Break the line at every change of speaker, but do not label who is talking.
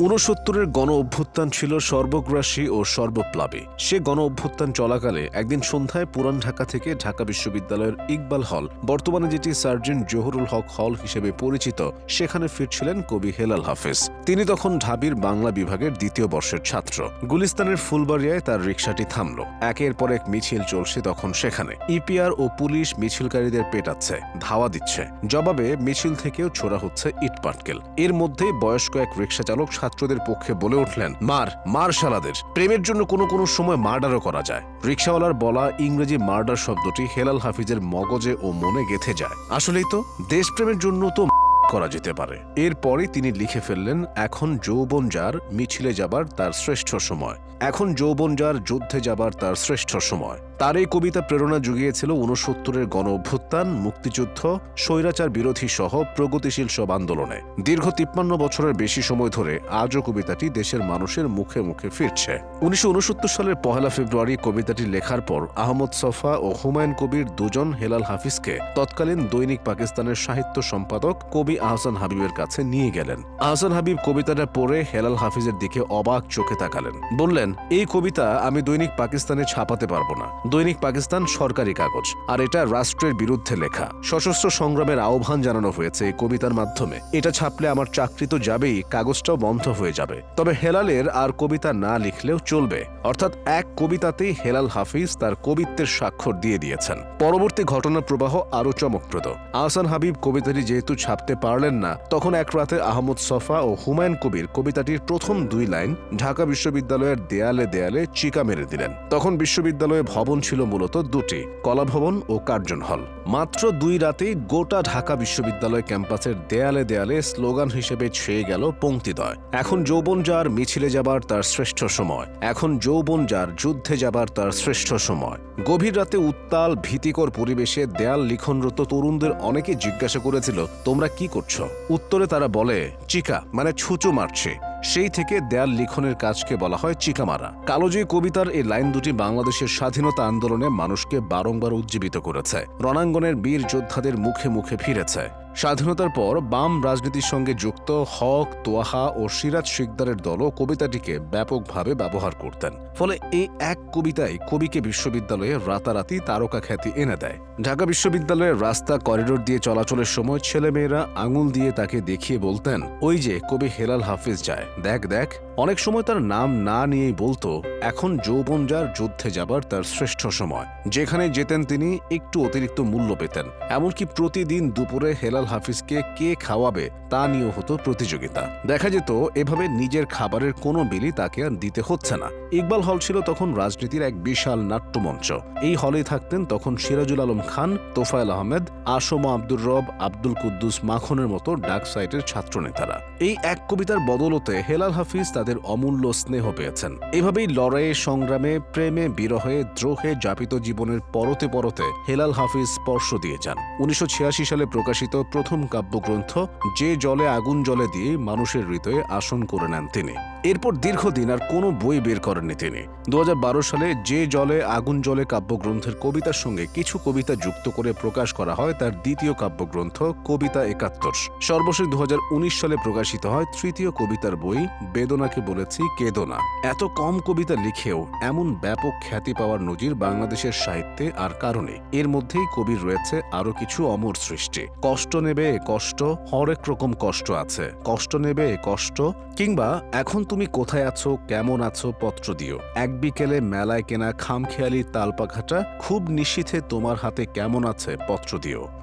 ঊনসত্তরের গণ অভ্যুত্থান ছিল সর্বগ্রাসী ও সর্বপ্লাবী। সে গণ অভ্যুত্থান চলাকালে একদিন সন্ধ্যায় পুরান ঢাকা থেকে ঢাকা বিশ্ববিদ্যালয়ের ইকবাল হল, বর্তমানে যেটি সার্জেন্ট জহুরুল হক হল হিসেবে পরিচিত, সেখানে ফিরছিলেন কবি হেলাল হাফেজ। তিনি তখন ঢাবির বাংলা বিভাগের দ্বিতীয় বর্ষের ছাত্র। গুলিস্তানের ফুলবাড়িয়ায় তার রিকশাটি থামল। একের পর এক মিছিল চলছে তখন সেখানে। ইপিআর ও পুলিশ মিছিলকারীদের পেটাচ্ছে, ধাওয়া দিচ্ছে। জবাবে মিছিল থেকেও ছোড়া হচ্ছে ইট পাটকেল এর মধ্যেই বয়স্ক এক রিকশা চালক ছাত্রদের পক্ষে বলে উঠলেন, মার মার শালাদের। প্রেমের জন্য কোনো কোনো সময় মার্ডারও করা যায়। রিক্সাওয়ালার বলা ইংরেজি মার্ডার শব্দটি হেলাল হাফিজের মগজে ও মনে গেথে যায়। আসলেই তো, দেশপ্রেমের জন্য তো করা যেতে পারে। এরপরই তিনি লিখে ফেললেন, এখন যৌবন যার, মিছিলে যাবার তার শ্রেষ্ঠ সময়। এখন যৌবন যার, যুদ্ধে যাবার তার শ্রেষ্ঠ সময়। তার এই কবিতা প্রেরণা জুগিয়েছিল ঊনসত্তরের গণ অভ্যুত্থান মুক্তিযুদ্ধ, স্বৈরাচার বিরোধী সহ প্রগতিশীল সব আন্দোলনে। দীর্ঘ তিপ্পান্ন বছরের বেশি সময় ধরে আজও কবিতাটি দেশের মানুষের মুখে মুখে ফিরছে। উনিশশো উনসত্তর সালের পহেলা ফেব্রুয়ারি কবিতাটি লেখার পর আহমদ সফা ও হুমায়ুন কবির দুজন হেলাল হাফিজকে তৎকালীন দৈনিক পাকিস্তানের সাহিত্য সম্পাদক কবি আহসান হাবিবের কাছে নিয়ে গেলেন। আহসান হাবিব কবিতাটা পড়ে হেলাল হাফিজের দিকে অবাক চোখে তাকালেন। বললেন, এই কবিতা আমি দৈনিক পাকিস্তানে ছাপাতে পারব না। দৈনিক পাকিস্তান সরকারি কাগজ, আর এটা রাষ্ট্রের বিরুদ্ধে লেখা। সশস্ত্র সংগ্রামের আহ্বান জানানো হয়েছে এই কবিতার মাধ্যমে। এটা ছাপলে আমার চাকরি তো যাবেই, কাগজটাও বন্ধ হয়ে যাবে। তবে হেলালের আর কবিতা না লিখলেও চলবে। অর্থাৎ এক কবিতাতেই হেলাল হাফিজ তার কবিত্বের স্বাক্ষর দিয়ে দিয়েছেন। পরবর্তী ঘটনা প্রবাহ আরও চমকপ্রদ। আহসান হাবিব কবিতাটি যেহেতু ছাপতে পারলেন না। তখন এক রাতে আহমদ সফা ও হুমায়ুন কবির কবিতাটির প্রথম দুই লাইন ঢাকা বিশ্ববিদ্যালয়ের দেয়ালে দেয়ালে চিকা মেরে দিলেন। তখন বিশ্ববিদ্যালয়ে ভবন ছিল মূলত দুটি, কলাভবন ও কার্জন হল। মাত্র দুই রাতেই গোটা ঢাকা বিশ্ববিদ্যালয় ক্যাম্পাসের দেয়ালে দেয়ালে স্লোগান হিসেবে ছেয়ে গেল পঙ্ক্তিদয়। এখন যৌবন যার, মিছিলে যাবার তার শ্রেষ্ঠ সময়। এখন যৌবন যার, যুদ্ধে যাবার তার শ্রেষ্ঠ সময়। গভীর রাতে উত্তাল, ভীতিকর পরিবেশে দেয়াল লিখনরত তরুণদের অনেকে জিজ্ঞাসা করেছিল, তোমরা কি করছ। উত্তরে তারা বলে, চিকা মানে ছুঁচো মারছে। সেই থেকে দেয়াল লিখনের কাজকে বলা হয় চিকামারা। কালোজয়ী কবিতার এই লাইন দুটি বাংলাদেশের স্বাধীনতা আন্দোলনে মানুষকে বারংবার উজ্জীবিত করেছে। রণাঙ্গনের বীর যোদ্ধাদের মুখে মুখে ফিরেছে। স্বাধীনতার পর বাম রাজনীতির সঙ্গে যুক্ত হক, তোয়াহা ও সিরাজ শিকদারের দলও কবিতাটিকে ব্যাপকভাবে ব্যবহার করতেন। ফলে এই এক কবিতাই কবিকে বিশ্ববিদ্যালয়ে রাতারাতি তারকা খ্যাতি এনে দেয়। ঢাকা বিশ্ববিদ্যালয়ের রাস্তা করিডোর দিয়ে চলাচলের সময় ছেলেমেয়েরা আঙুল দিয়ে তাকে দেখিয়ে বলতেন, ওই যে কবি হেলাল হাফিজ যায়। দেখ দেখ। অনেক সময় তার নাম না নিয়েই বলতো, এখন যৌবন যার, যুদ্ধে যাবার তার শ্রেষ্ঠ সময়। যেখানে যেতেন তিনি একটু অতিরিক্ত মূল্য পেতেন। এমনকি প্রতিদিন দুপুরে হেলাল হাফিজকে কে খাওয়াবে তা নিয়েও হতো প্রতিযোগিতা। দেখা যেত এভাবে নিজের খাবারের কোনো বিলি তাকে আর দিতে হচ্ছে না। ইকবাল হল ছিল তখন রাজনীতির এক বিশাল নাট্যমঞ্চ। এই হলে থাকতেন তখন সিরাজুল আলম খান, তোফায়েল আহমেদ, আসম আব্দুর রব, আব্দুল কুদ্দুস মাখনের মতো ডাক সাইটের ছাত্রনেতারা। এই এক কবিতার বদলতে হেলাল হাফিজ তাদের অমূল্য স্নেহ পেয়েছেন। এভাবেই লড়াইয়ে, সংগ্রামে, প্রেমে, বিরহে, দ্রোহে যাপিত জীবনের পরতে পরতে হেলাল হাফিজ স্পর্শ দিয়ে যান। উনিশশো ছিয়াশি সালে প্রকাশিত প্রথম কাব্যগ্রন্থ যে জলে আগুন জলে দিয়ে মানুষের হৃদয়ে আসন করে নেন তিনি। এরপর দীর্ঘদিন আর কোনো বই বের করেননি তিনি। দু হাজার বারো সালে যে জলে আগুন জলে কাব্যগ্রন্থের কবিতার সঙ্গে কিছু কবিতা যুক্ত করে প্রকাশ করা হয়, তার দ্বিতীয় কাব্যগ্রন্থ কবিতা একাত্তর। সর্বশেষ দু সালে প্রকাশিত হয় তৃতীয় কবিতার বই, বেদনাকে বলেছি কেদনা। এত কম কবিতা লিখেও এমন ব্যাপক খ্যাতি পাওয়ার নজির বাংলাদেশের সাহিত্যে আর কারণে। এর মধ্যেই কবির রয়েছে আরও কিছু অমর সৃষ্টি। কষ্ট নেবে, কষ্ট, হরেক রকম কষ্ট আছে। কষ্ট নেবে, কষ্ট, কিংবা এখন তুমি কোথায় আছো, কেমন আছো, পত্র দিও। এক বিকেলে মেলায় কেনা খামখেয়ালি তালপাখাটা খুব নিশীথে তোমার হাতে কেমন আছে, পত্র দিও।